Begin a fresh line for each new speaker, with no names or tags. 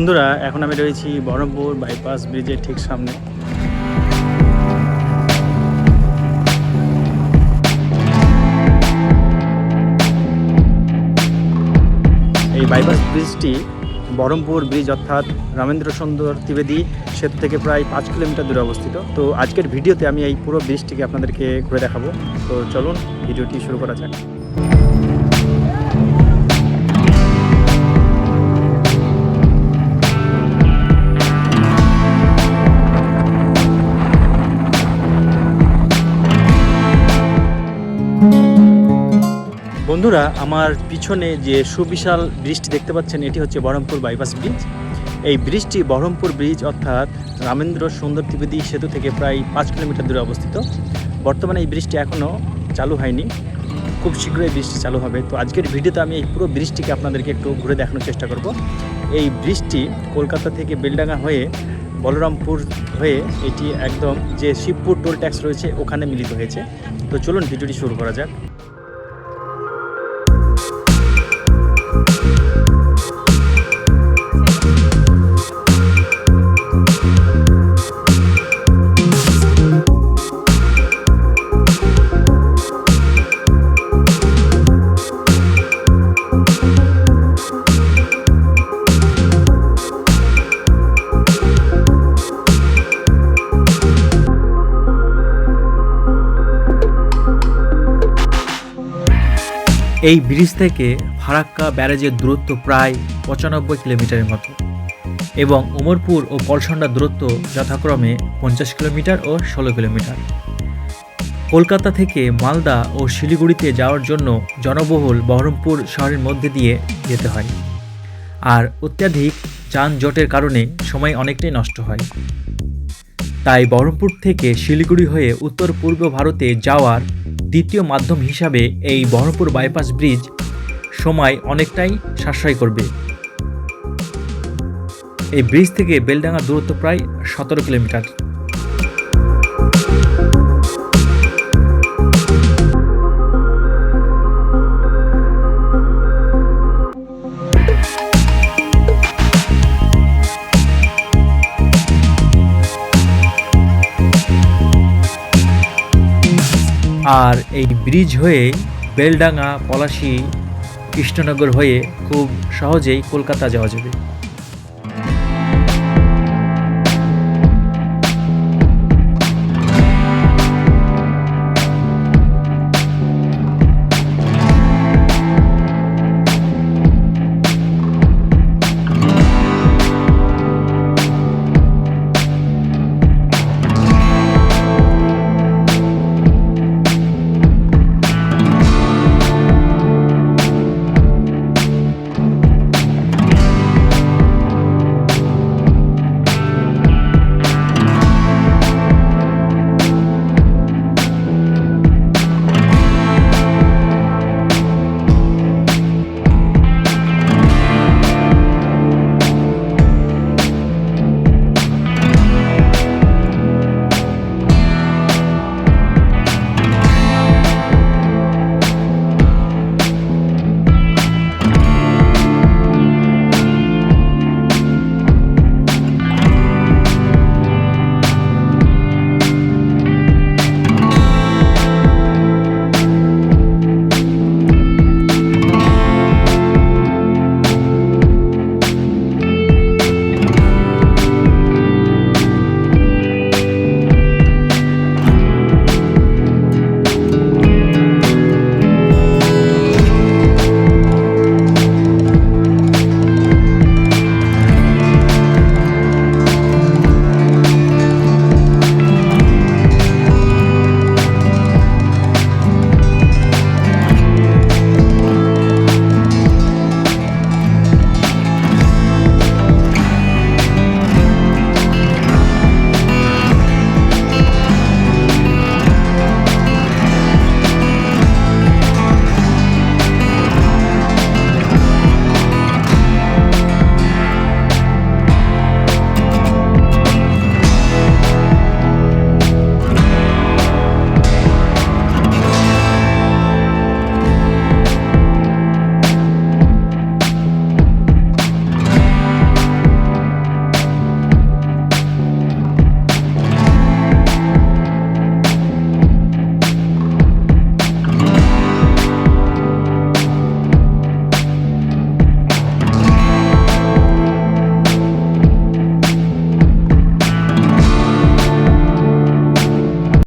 বন্ধুরা, এখন আমি রয়েছি বহরমপুর বাইপাস ব্রিজের ঠিক সামনে। এই বাইপাস ব্রিজটি বহরমপুর ব্রিজ অর্থাৎ রামেন্দ্র সুন্দর ত্রিবেদী সেতু থেকে প্রায় পাঁচ কিলোমিটার দূরে অবস্থিত। তো আজকের ভিডিওতে আমি এই পুরো ব্রিজটিকে আপনাদেরকে ঘুরে দেখাবো। তো চলুন, ভিডিওটি শুরু করা যাক। বন্ধুরা, আমার পিছনে যে সুবিশাল ব্রিজটি দেখতে পাচ্ছেন, এটি হচ্ছে বহরমপুর বাইপাস ব্রিজ। এই ব্রিজটি বহরমপুর ব্রিজ অর্থাৎ রামেন্দ্র সুন্দর ত্রিবেদী সেতু থেকে প্রায় পাঁচ কিলোমিটার দূরে অবস্থিত। বর্তমানে এই ব্রিজটি এখনও চালু হয়নি। খুব শীঘ্রই ব্রিজটি চালু হবে। তো আজকের ভিডিওতে আমি এই পুরো ব্রিজটিকে আপনাদেরকে একটু ঘুরে দেখানোর চেষ্টা করব। এই ব্রিজটি কলকাতা থেকে বেলডাঙ্গা হয়ে বলরামপুর হয়ে এটি একদম যে শিবপুর টোল ট্যাক্স রয়েছে, ওখানে মিলিত হয়েছে। তো চলুন ভিডিওটি শুরু করা যাক। এই ব্রিজ থেকে ফারাক্কা ব্যারেজের দূরত্ব প্রায় পঁচানব্বই কিলোমিটারের মতো এবং উমরপুর ও কলসন্ডার দূরত্ব যথাক্রমে পঞ্চাশ কিলোমিটার ও ষোলো কিলোমিটার। কলকাতা থেকে মালদা ও শিলিগুড়িতে যাওয়ার জন্য জনবহুল বহরমপুর শহরের মধ্যে দিয়ে যেতে হয়। আর অত্যাধিক যানজটের কারণে সময় অনেকটাই নষ্ট হয়। তাই বহরমপুর থেকে শিলিগুড়ি হয়ে উত্তর পূর্ব ভারতে যাওয়ার দ্বিতীয় মাধ্যম হিসাবে এই বহরমপুর বাইপাস ব্রিজ সময় অনেকটাই সাশ্রয় করবে। এই ব্রিজ থেকে বেলডাঙ্গার দূরত্ব প্রায় সতেরো কিলোমিটার। আর এই ব্রিজ হয়ে বেলডাঙ্গা পলাশি কৃষ্ণনগর হয়ে খুব সহজেই কলকাতা যাওয়া যাবে।